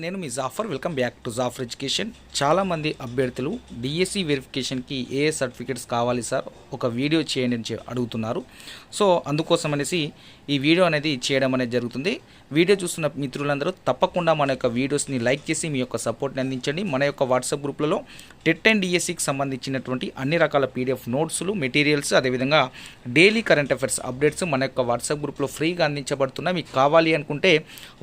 నేను మీ Jafar. Welcome back to Jafar education. చాలామంది అభ్యర్థులు డిఎస్సి వెరిఫికేషన్కి ఏ సర్టిఫికేట్స్ కావాలి సార్? ఒక వీడియో చేయండి అని అడుగుతున్నారు. సో అందుకోసం అనేసి ఈ వీడియో అనేది చేయడం అనేది జరుగుతుంది. వీడియో చూస్తున్న మిత్రులందరూ తప్పకుండా మన యొక్క వీడియోస్ని లైక్ చేసి మీ యొక్క సపోర్ట్ని అందించండి. మన యొక్క వాట్సాప్ గ్రూప్లలో టెట్ అండ్ డిఎస్సికి సంబంధించినటువంటి అన్ని రకాల పీడిఎఫ్ నోట్స్లు మెటీరియల్స్ అదేవిధంగా డైలీ కరెంట్ అఫైర్స్ అప్డేట్స్ మన యొక్క వాట్సాప్ గ్రూప్లో ఫ్రీగా అందించబడుతున్నాయి. మీకు కావాలి అనుకుంటే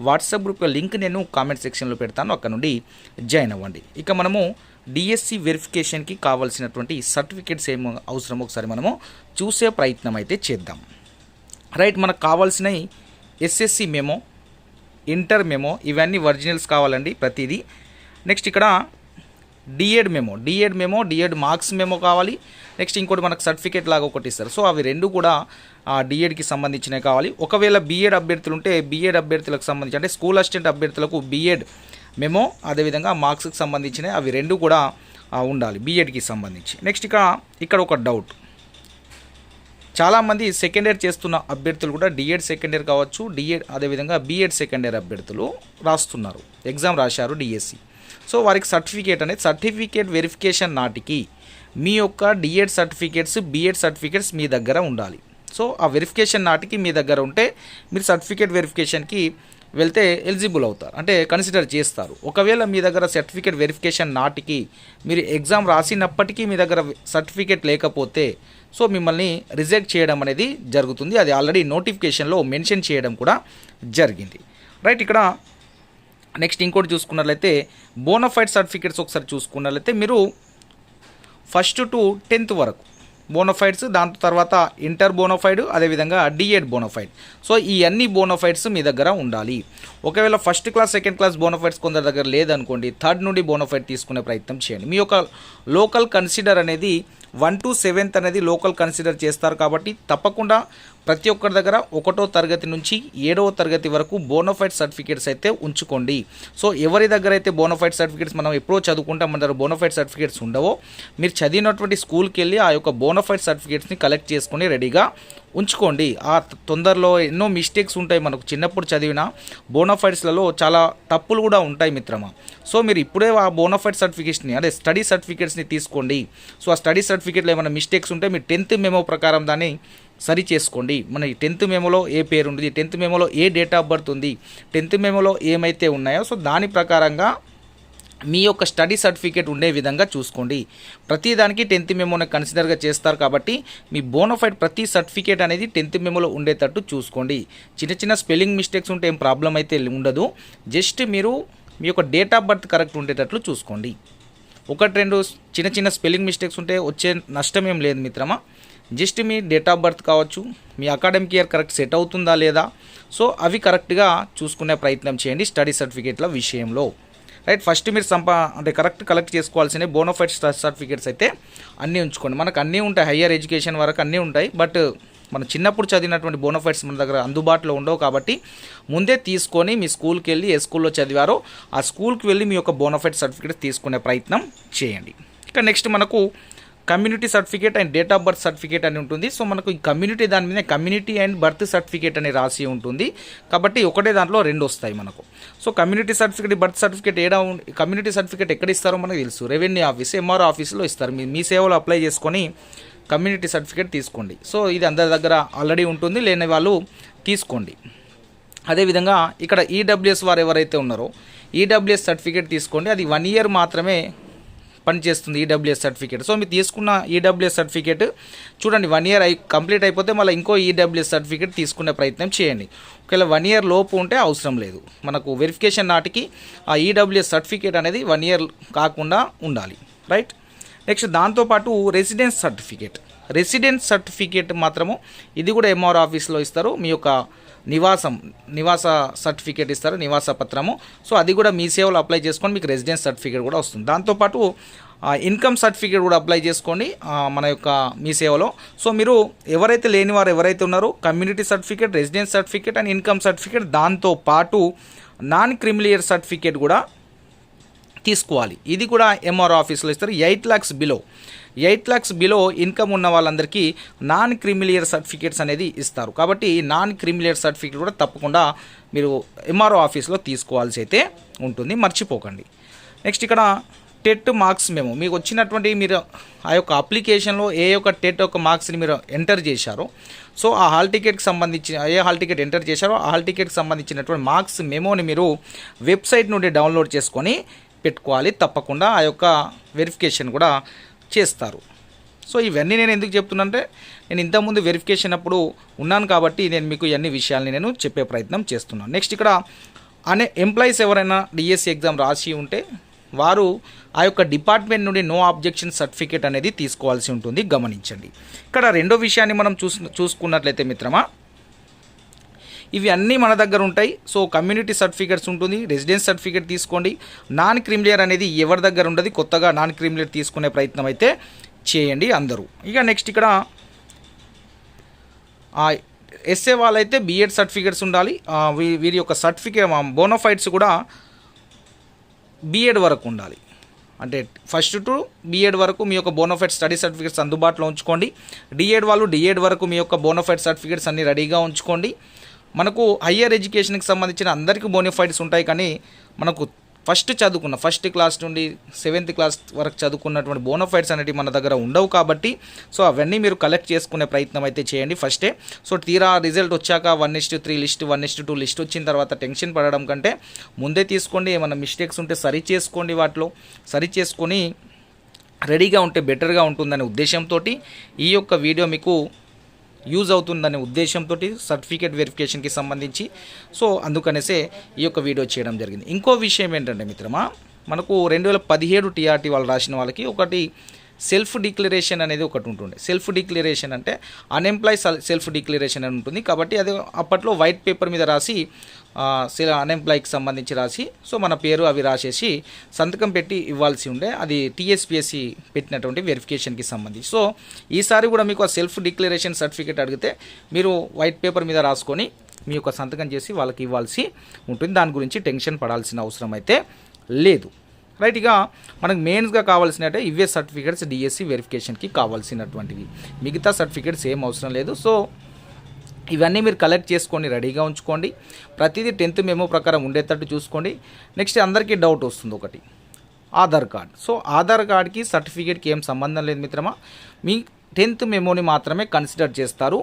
వాట్సాప్ గ్రూప్ లింక్ నేను కామెంట్ సెక్షన్లో పెడతాను అక్కడ నుండి జాయిన్ అవ్వండి. ఇక మనము డిఎస్సి వెరిఫికేషన్కి కావాల్సినటువంటి సర్టిఫికేట్స్ ఏమో అవసరమో ఒకసారి మనము చూసే ప్రయత్నం అయితే చేద్దాం. రైట్ మనకు కావాల్సినవి ఎస్ఎస్సి మెమో ఇంటర్ మెమో ఇవన్నీ ఒరిజినల్స్ కావాలండి ప్రతిదీ. నెక్స్ట్ ఇక్కడ D Ed memo D Ed memo D Ed marks memo కావాలి నెక్స్ట్ ఇంకోటి మనకు సర్టిఫికేట్ లాగా ఒకటి ఇస్తారు సో అవి రెండు కూడా డిఎడ్కి సంబంధించినవి కావాలి ఒకవేళ బీఎడ్ అభ్యర్థులు ఉంటే బీఎడ్ అభ్యర్థులకు సంబంధించి అంటే స్కూల్ అసిస్టెంట్ అభ్యర్థులకు బీఎడ్ మెమో అదేవిధంగా మార్క్స్కి సంబంధించినవి అవి రెండు కూడా ఉండాలి బీఎడ్కి సంబంధించి నెక్స్ట్ ఇక్కడ ఇక్కడ ఒక డౌట్ చాలామంది సెకండ్ ఇయర్ చేస్తున్న అభ్యర్థులు కూడా డిఎడ్ సెకండ్ ఇయర్ కావచ్చు డిఎడ్ అదేవిధంగా బీఎడ్ సెకండ్ ఇయర్ అభ్యర్థులు రాస్తున్నారు ఎగ్జామ్ రాశారు డిఎస్సి సో వారికి సర్టిఫికేట్ అనేది సర్టిఫికేట్ వెరిఫికేషన్ నాటికి మీ యొక్క D Ed certificates B Ed certificates మీ దగ్గర ఉండాలి. సో ఆ వెరిఫికేషన్ నాటికి మీ దగ్గర ఉంటే మీరు సర్టిఫికేట్ వెరిఫికేషన్కి వెళ్తే ఎలిజిబుల్ అవుతారు. అంటే కన్సిడర్ చేస్తారు. ఒకవేళ మీ దగ్గర సర్టిఫికేట్ వెరిఫికేషన్ నాటికి మీరు ఎగ్జామ్ రాసినప్పటికీ మీ దగ్గర సర్టిఫికేట్ లేకపోతే సో మిమ్మల్ని రిజెక్ట్ చేయడం అనేది జరుగుతుంది. అది ఆల్రెడీ నోటిఫికేషన్లో మెన్షన్ చేయడం కూడా జరిగింది. రైట్ ఇక్కడ నెక్స్ట్ ఇంకోటి చూసుకున్నట్లయితే బోనఫైడ్ సర్టిఫికేట్స్ ఒకసారి చూసుకున్నట్లయితే మీరు ఫస్ట్ టు టెన్త్ వరకు బోనోఫైడ్స్ దాంతో తర్వాత ఇంటర్ బోనఫైడ్ అదేవిధంగా డిఎడ్ బోనఫైడ్ సో ఈ అన్ని బోనోఫైడ్స్ మీ దగ్గర ఉండాలి. ఒకవేళ first class second class bonafides కొందరి దగ్గర లేదనుకోండి థర్డ్ నుండి బోనోఫైడ్ తీసుకునే ప్రయత్నం చేయండి. మీ యొక్క లోకల్ కన్సిడర్ అనేది వన్ టు సెవెంత్ అనేది లోకల్ కన్సిడర్ చేస్తారు కాబట్టి తప్పకుండా ప్రతి ఒక్కరి దగ్గర ఒకటో తరగతి నుంచి ఏడవ తరగతి వరకు బోనఫైడ్ సర్టిఫికేట్స్ అయితే ఉంచుకోండి. సో ఎవరి దగ్గర అయితే బోనఫైడ్ సర్టిఫికేట్స్ మనం ఎప్పుడో చదువుకుంటాం మన దగ్గర బోనోఫైడ్ సర్టిఫికేట్స్ ఉండవో మీరు చదివినటువంటి స్కూల్కి వెళ్ళి ఆ యొక్క బోనఫైడ్ సర్టిఫికేట్స్ని కలెక్ట్ చేసుకొని రెడీగా ఉంచుకోండి. ఆ తొందరలో ఎన్నో మిస్టేక్స్ ఉంటాయి మనకు. చిన్నప్పుడు చదివిన బోనఫైడ్స్లలో చాలా తప్పులు కూడా ఉంటాయి మిత్రమా. సో మీరు ఇప్పుడే ఆ బోనఫైడ్ సర్టిఫికేట్స్ని అదే స్టడీ సర్టిఫికేట్స్ని తీసుకోండి. సో ఆ స్టడీ సర్టిఫికేట్లో ఏమైనా మిస్టేక్స్ ఉంటే మీరు టెన్త్ మెమో ప్రకారం దాన్ని సరి చేసుకోండి. మన టెన్త్ మెమోలో ఏ పేరు ఉంది టెన్త్ మెమోలో ఏ డేట్ ఆఫ్ బర్త్ ఉంది? టెన్త్ మెమోలో ఏమైతే ఉన్నాయో సో దాని ప్రకారంగా మీ యొక్క స్టడీ సర్టిఫికేట్ ఉండే విధంగా చూసుకోండి. ప్రతిదానికి టెన్త్ మెమోని కన్సిడర్గా చేస్తారు కాబట్టి మీ బోనఫైడ్ ప్రతి సర్టిఫికేట్ అనేది టెన్త్ మెమోలో ఉండేటట్టు చూసుకోండి. చిన్న చిన్న స్పెల్లింగ్ మిస్టేక్స్ ఉంటే ఏం ప్రాబ్లం అయితే ఉండదు. జస్ట్ మీరు మీ యొక్క డేట్ ఆఫ్ బర్త్ కరెక్ట్ ఉండేటట్లు చూసుకోండి. ఒకటి రెండు చిన్న చిన్న స్పెల్లింగ్ మిస్టేక్స్ ఉంటే వచ్చే నష్టం ఏం లేదు మిత్రమా. జస్ట్ మీ డేట్ ఆఫ్ బర్త్ కావచ్చు మీ అకాడమిక్ ఇయర్ కరెక్ట్ సెట్ అవుతుందా లేదా. సో అవి కరెక్ట్గా చూసుకునే ప్రయత్నం చేయండి స్టడీ సర్టిఫికేట్ల విషయంలో. రైట్? ఫస్ట్ మీరు సంపా అంటే కరెక్ట్ కలెక్ట్ చేసుకోవాల్సిన బోనోఫైడ్ సర్టిఫికేట్స్ అయితే అన్నీ ఉంచుకోండి. మనకు అన్నీ ఉంటాయి. హయ్యర్ ఎడ్యుకేషన్ వరకు అన్నీ ఉంటాయి. బట్ మన చిన్నప్పుడు చదివినటువంటి బోనోఫైడ్స్ మన దగ్గర అందుబాటులో ఉండవు కాబట్టి ముందే తీసుకొని మీ స్కూల్కి వెళ్ళి ఏ స్కూల్లో చదివారో ఆ స్కూల్కి వెళ్ళి మీ యొక్క బోనోఫైడ్ సర్టిఫికేట్ తీసుకునే ప్రయత్నం చేయండి. ఇక నెక్స్ట్ మనకు community certificate and date of birth certificate అని ఉంటుంది. సో మనకు ఈ కమ్యూనిటీ దాని మీద కమ్యూనిటీ అండ్ బర్త్ సర్టిఫికేట్ అని రాసి ఉంటుంది. కాబట్టి ఒకటే దాంట్లో రెండు వస్తాయి మనకు. So community certificate birth certificate ఏడా కమ్యూనిటీ సర్టిఫికేట్ ఎక్కడ ఇస్తారో మనకు తెలుసు. రెవెన్యూ ఆఫీస్ ఎంఆర్ ఆఫీస్లో ఇస్తారు. మీ మీ సేవలో అప్లై చేసుకొని కమ్యూనిటీ సర్టిఫికేట్ తీసుకోండి. సో ఇది అందరి దగ్గర ఆల్రెడీ ఉంటుంది. లేని వాళ్ళు తీసుకోండి. అదేవిధంగా ఇక్కడ ఈడబ్ల్యూఎస్ వారు ఎవరైతే ఉన్నారో ఈడబ్ల్యూఎస్ సర్టిఫికేట్ తీసుకోండి. అది వన్ ఇయర్ మాత్రమే పనిచేస్తుంది ఈడబ్ల్యూఎస్ సర్టిఫికేట్ సో మీరు తీసుకున్న ఈడబ్ల్యూఎస్ సర్టిఫికేట్ చూడండి వన్ ఇయర్ అయి కంప్లీట్ అయిపోతే మళ్ళీ ఇంకో ఈడబ్ల్యూఎస్ సర్టిఫికేట్ తీసుకునే ప్రయత్నం చేయండి. ఒకవేళ వన్ ఇయర్ లోపు ఉంటే అవసరం లేదు. మనకు వెరిఫికేషన్ నాటికి ఆ ఈడబ్ల్యూఎస్ సర్టిఫికేట్ అనేది వన్ ఇయర్ కాకుండా ఉండాలి. రైట్ నెక్స్ట్ దాంతోపాటు రెసిడెన్స్ సర్టిఫికేట్ రెసిడెన్స్ సర్టిఫికేట్ మాత్రము ఇది కూడా ఎంఆర్ ఆఫీస్లో ఇస్తారు. మీ యొక్క నివాసం నివాస సర్టిఫికేట్ ఇస్తారు నివాస పత్రము. సో అది కూడా మీ సేవలో అప్లై చేసుకొని మీకు రెసిడెన్స్ సర్టిఫికేట్ కూడా వస్తుంది. దాంతోపాటు ఇన్కమ్ సర్టిఫికేట్ కూడా అప్లై చేసుకోండి మన యొక్క మీ సేవలో. సో మీరు ఎవరైతే లేని వారు ఎవరైతే ఉన్నారో community certificate residence certificate and income certificate దాంతో పాటు నాన్ క్రిమిలియర్ సర్టిఫికేట్ కూడా తీసుకోవాలి. ఇది కూడా ఎంఆర్ ఆఫీస్లో ఇస్తారు. Eight lakhs below. Eight lakhs below income ఉన్న వాళ్ళందరికీ నాన్ క్రిమిలియర్ సర్టిఫికేట్స్ అనేది ఇస్తారు. కాబట్టి నాన్ క్రిమిలియర్ సర్టిఫికేట్ కూడా తప్పకుండా మీరు ఎంఆర్ఓ ఆఫీస్లో తీసుకోవాల్సి అయితే ఉంటుంది. మర్చిపోకండి. నెక్స్ట్ ఇక్కడ టెట్ మార్క్స్ మేము. మీకు వచ్చినటువంటి మీరు ఆ యొక్క అప్లికేషన్లో ఏ యొక్క టెట్ యొక్క మార్క్స్ని మీరు ఎంటర్ చేశారో సో ఆ హాల్ టికెట్కి సంబంధించిన ఏ హాల్ టికెట్ ఎంటర్ చేశారో ఆ హాల్ టికెట్కి సంబంధించినటువంటి మార్క్స్ మెమోని మీరు వెబ్సైట్ నుండి డౌన్లోడ్ చేసుకొని పెట్టుకోవాలి. తప్పకుండా ఆ యొక్క వెరిఫికేషన్ కూడా చేస్తారు. సో ఇవన్నీ నేను ఎందుకు చెప్తున్నానంటే నేను ఇంతకుముందు వెరిఫికేషన్ అప్పుడు ఉన్నాను కాబట్టి నేను మీకు ఇవన్నీ విషయాల్ని నేను చెప్పే ప్రయత్నం చేస్తున్నాను. నెక్స్ట్ ఇక్కడ అనే ఎంప్లాయీస్ ఎవరైనా డిఎస్సి ఎగ్జామ్ రాసి ఉంటే వారు ఆ యొక్క డిపార్ట్మెంట్ నుండి నో ఆబ్జెక్షన్ సర్టిఫికేట్ అనేది తీసుకోవాల్సి ఉంటుంది. గమనించండి. ఇక్కడ రెండో విషయాన్ని మనం చూసు చూసుకున్నట్లయితే మిత్రమా ఇవి అన్నీ మన దగ్గర ఉంటాయి. సో కమ్యూనిటీ సర్టిఫికేట్స్ ఉంటుంది. రెసిడెన్స్ సర్టిఫికేట్ తీసుకోండి. నాన్ క్రిమిలియర్ అనేది ఎవరి దగ్గర ఉండదు. కొత్తగా నాన్ క్రిమిలియర్ తీసుకునే ప్రయత్నం అయితే చేయండి అందరూ. ఇక నెక్స్ట్ ఇక్కడ ఎస్ఏ వాళ్ళైతే బిఎడ్ సర్టిఫికేట్స్ ఉండాలి. వీ- వీరి యొక్క సర్టిఫికేట్ బోనోఫైట్స్ కూడా బీఎడ్ వరకు ఉండాలి. అంటే ఫస్ట్ టు బీఎడ్ వరకు మీ యొక్క బోనోఫైడ్ స్టడీ సర్టిఫికేట్స్ అందుబాటులో ఉంచుకోండి. డిఎడ్ వాళ్ళు డిఎడ్ వరకు మీ యొక్క బోనోఫైడ్ సర్టిఫికేట్స్ అన్ని రెడీగా ఉంచుకోండి. మనకు హయ్యర్ ఎడ్యుకేషన్కి సంబంధించిన అందరికీ బోనిఫైడ్స్ ఉంటాయి కానీ మనకు ఫస్ట్ చదువుకున్న ఫస్ట్ క్లాస్ నుండి సెవెంత్ క్లాస్ వరకు చదువుకున్నటువంటి బోనోఫైడ్స్ అనేవి మన దగ్గర ఉండవు కాబట్టి సో అవన్నీ మీరు కలెక్ట్ చేసుకునే ప్రయత్నం అయితే చేయండి ఫస్టే సో తీరా రిజల్ట్ వచ్చాక one is to three list one is to two list వచ్చిన తర్వాత టెన్షన్ పడడం కంటే ముందే తీసుకోండి. ఏమైనా మిస్టేక్స్ ఉంటే సరి చేసుకోండి వాటిలో. సరి చేసుకొని రెడీగా ఉంటే బెటర్గా ఉంటుందనే ఉద్దేశంతో ఈ యొక్క వీడియో మీకు యూజ్ అవుతుందనే ఉద్దేశంతో సర్టిఫికేట్ వెరిఫికేషన్కి సంబంధించి. సో అందుకనేసే ఈ యొక్క వీడియో చేయడం జరిగింది. ఇంకో విషయం ఏంటంటే మిత్రమా మనకు రెండు వేల పదిహేడు టీఆర్టీ వాళ్ళు రాసిన వాళ్ళకి ఒకటి సెల్ఫ్ డిక్లరేషన్ అనేది ఒకటి ఉంటుండే. సెల్ఫ్ డిక్లరేషన్ అంటే అన్ఎంప్లాయ్ సెల్ఫ్ డిక్లరేషన్ అని ఉంటుంది. కాబట్టి అది అప్పట్లో వైట్ పేపర్ మీద రాసి అన్ఎంప్లాయ్కి సంబంధించి రాసి సో మన పేరు అవి రాసేసి సంతకం పెట్టి ఇవ్వాల్సి ఉండే. అది టీఎస్పిఎస్సి పెట్టినటువంటి వెరిఫికేషన్కి సంబంధించి. సో ఈసారి కూడా మీకు ఆ సెల్ఫ్ డిక్లరేషన్ సర్టిఫికేట్ అడిగితే మీరు వైట్ పేపర్ మీద రాసుకొని మీ యొక్క సంతకం చేసి వాళ్ళకి ఇవ్వాల్సి ఉంటుంది. దాని గురించి టెన్షన్ పడాల్సిన అవసరం అయితే లేదు. రైట్ ఇక మనకు మెయిన్స్గా కావాల్సినట్టే ఇవే సర్టిఫికేట్స్ డిఎస్సి వెరిఫికేషన్కి కావాల్సినటువంటివి. మిగతా సర్టిఫికేట్స్ ఏం అవసరం లేదు. సో ఇవన్నీ మీరు కలెక్ట్ చేసుకొని రెడీగా ఉంచుకోండి. ప్రతిదీ టెన్త్ మెమో ప్రకారం ఉండేటట్టు చూసుకోండి. నెక్స్ట్ అందరికీ డౌట్ వస్తుంది ఒకటి. ఆధార్ కార్డ్ సో ఆధార్ కార్డ్కి సర్టిఫికేట్కి ఏం సంబంధం లేదు మిత్రమా? మీ టెన్త్ మెమోని మాత్రమే కన్సిడర్ చేస్తారు.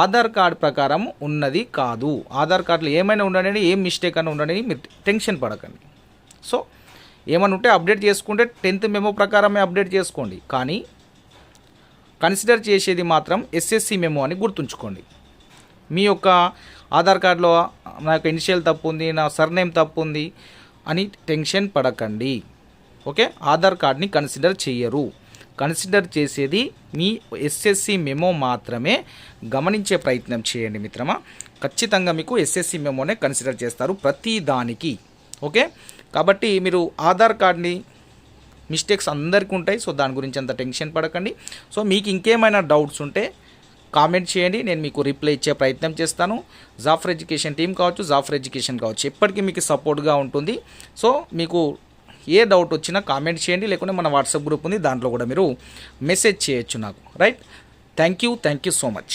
ఆధార్ కార్డ్ ప్రకారం ఉన్నది కాదు. ఆధార్ కార్డులో ఏమైనా ఉండడని ఏం మిస్టేక్ అని ఉండడని మీరు టెన్షన్ పడకండి. సో ఏమని ఉంటే అప్డేట్ చేసుకుంటే టెన్త్ మెమో ప్రకారమే అప్డేట్ చేసుకోండి. కానీ కన్సిడర్ చేసేది మాత్రం ఎస్ఎస్సి మెమో అని గుర్తుంచుకోండి. మీ యొక్క ఆధార్ కార్డులో నా యొక్క ఇనిషియల్ తప్పు ఉంది నా సర్నేమ్ తప్పు ఉంది అని టెన్షన్ పడకండి. ఓకే? ఆధార్ కార్డ్ని కన్సిడర్ చేయరు. కన్సిడర్ చేసేది మీ ఎస్ఎస్సి మెమో మాత్రమే గమనించే ప్రయత్నం చేయండి మిత్రమా. ఖచ్చితంగా మీకు ఎస్ఎస్సి మెమోనే కన్సిడర్ చేస్తారు ప్రతి దానికి. ఓకే? కాబట్టి మీరు ఆధార్ కార్డ్ని మిస్టేక్స్ అందరికీ ఉంటాయి సో దాని గురించి అంత టెన్షన్ పడకండి. సో మీకు ఇంకేమైనా డౌట్స్ ఉంటే కామెంట్ చేయండి నేను మీకు రిప్లై ఇచ్చే ప్రయత్నం చేస్తాను. జాఫర్ ఎడ్యుకేషన్ టీం కావచ్చు జాఫర్ ఎడ్యుకేషన్ కావచ్చు ఎప్పటికీ మీకు సపోర్ట్గా ఉంటుంది. సో మీకు ఏ డౌట్ వచ్చినా కామెంట్ చేయండి లేకుంటే మన వాట్సాప్ గ్రూప్ ఉంది దాంట్లో కూడా మీరు మెసేజ్ చేయొచ్చు నాకు right? Thank you thank you so much.